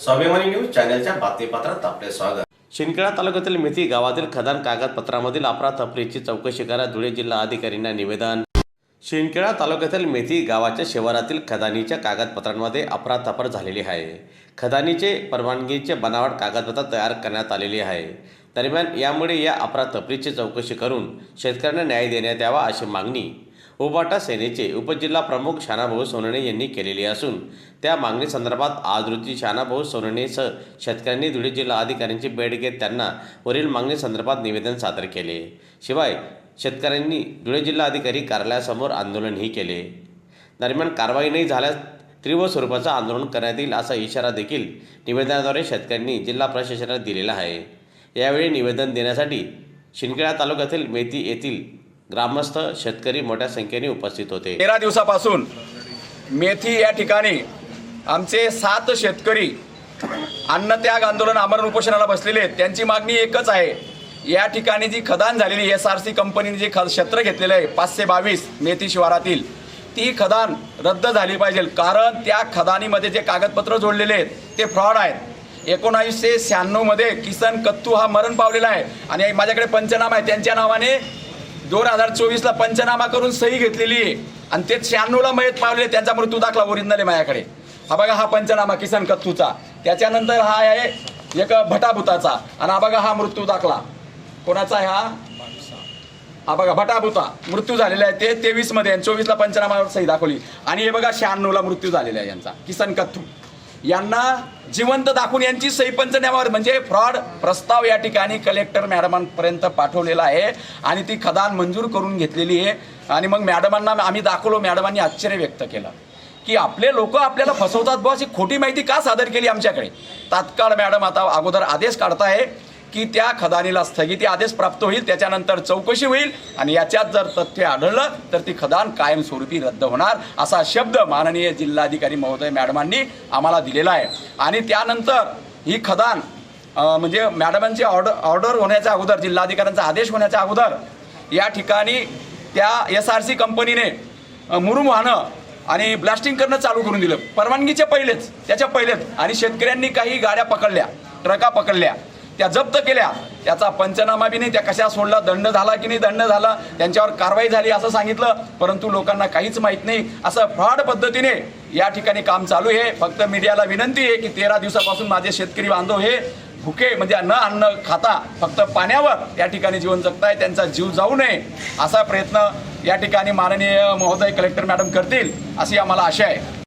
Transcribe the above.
स्वाभिमानी न्यूज चॅनलच्या बातमीपत्रात आपले स्वागत. शिंदखेडा तालुक्यातील मेथी गावातील खदान कागदपत्रामधील अफरातफरीची चौकशी करा धुळे जिल्हा अधिकाऱ्यांना निवेदन. शिंदखेडा तालुक्यातील मेथी गावाच्या शिवारातील खदानीच्या कागदपत्रांमध्ये अफरातफर झालेली आहे. खदानीचे परवानगीचे बनावट कागदपत्र तयार करण्यात आलेली आहे. दरम्यान यामुळे या अफरातफरीची चौकशी करून शेतकऱ्यांना न्याय देण्यात यावा अशी मागणी उबाटा सेनेचे उपजिल्हा प्रमुख शानाभाऊ सोनणे यांनी केलेली असून त्या मागणीसंदर्भात आज रोजी शानाभाऊ सोनणेसह शेतकऱ्यांनी धुळे जिल्हा अधिकाऱ्यांची भेट घेत त्यांना वरील मागणीसंदर्भात निवेदन सादर केले. शिवाय शेतकऱ्यांनी धुळे जिल्हा अधिकारी कार्यालयासमोर आंदोलनही केले. दरम्यान कारवाई नाही झाल्यास तीव्र स्वरूपाचं आंदोलन करण्यात येईल असा इशारा देखील निवेदनाद्वारे शेतकऱ्यांनी जिल्हा प्रशासनाला दिलेला आहे. यावेळी निवेदन देण्यासाठी शिंदखेडा तालुक्यातील मेथी येथील ग्रामस्थ शेतकरी मोठ्या संख्येने उपस्थित होते. तेरा दिवसापासून मेथी या ठिकाणी आमचे सात शेतकरी अन्नत्याग आंदोलन आमरण उपोषणाला बसलेले आहेत. त्यांची मागणी एकच आहे. या ठिकाणी जी खदान झालेली एस आर सी कंपनीने जे ख क्षेत्र घेतलेलं आहे पाचशे बावीस मेथी शिवारातील ती खदान रद्द झाली पाहिजे. कारण त्या खदानीमध्ये जे कागदपत्र जोडलेले आहेत ते फ्रॉड आहेत. एकोणावीसशे शहाण्णवमध्ये किसन कत्तू हा मरण पावलेला आहे. आणि माझ्याकडे पंचनामा आहे. त्यांच्या नावाने दोन हजार चोवीसला पंचनामा करून सही घेतलेली आहे. आणि ते शहाण्णवला मयत पावले त्यांचा मृत्यू दाखला ओरिजिनल आहे माझ्याकडे. हा बघा हा पंचनामा किसन कत्तूचा. त्याच्यानंतर हा आहे एक भटाभूताचा. आणि हा बघा हा मृत्यू दाखला. कोणाचा आहे हा? हा बघा भटाभूता. मृत्यू झालेला आहे ते तेवीसमध्ये आणि चोवीसला पंचनामा सही दाखवली. आणि हे बघा शहाण्णवला मृत्यू झालेला आहे यांचा. किसन कत्तू. यांना जिवंत दाखवून यांची सही पंचनामावर म्हणजे फ्रॉड प्रस्ताव या ठिकाणी कलेक्टर मॅडमांपर्यंत पाठवलेला आहे. आणि ती खदान मंजूर करून घेतलेली आहे. आणि मग मॅडमांना आम्ही दाखवलो मॅडमांनी आश्चर्य व्यक्त केलं. की आपले लोक आपल्याला फसवतात बॉस ही खोटी माहिती का सादर केली आमच्याकडे? तात्काळ मॅडम आता अगोदर आदेश काढताय. की त्या खदानीला स्थगिती आदेश प्राप्त होईल त्याच्यानंतर चौकशी होईल आणि याच्यात जर तथ्य आढळलं तर ती खदान कायमस्वरूपी रद्द होणार असा शब्द माननीय जिल्हाधिकारी महोदय मॅडमांनी आम्हाला दिलेला आहे. आणि त्यानंतर ही खदान म्हणजे मॅडमांची ऑर्डर ऑर्डर होण्याच्या अगोदर जिल्हाधिकाऱ्यांचा आदेश होण्याच्या अगोदर या ठिकाणी त्या एस आर सी कंपनीने मुरुम वाहनं आणि ब्लास्टिंग करणं चालू करून दिलं. परवानगीच्या पहिलेच त्याच्या पहिलेच. आणि शेतकऱ्यांनी काही गाड्या पकडल्या ट्रका पकडल्या. त्या जप्त केल्या. त्याचा पंचनामा बी नाही त्या कशा सोडला दंड झाला की नाही दंड झाला त्यांच्यावर कारवाई झाली असं सांगितलं परंतु लोकांना काहीच माहीत नाही. असं फ्रॉड पद्धतीने या ठिकाणी काम चालू आहे. फक्त मीडियाला विनंती आहे की तेरा दिवसापासून माझे शेतकरी बांधव हे भुके म्हणजे न अन्न खाता फक्त पाण्यावर या ठिकाणी जीवन जगताय त्यांचा जीव जाऊ नये असा प्रयत्न या ठिकाणी माननीय महोदय कलेक्टर मॅडम करतील अशी आम्हाला आशा आहे.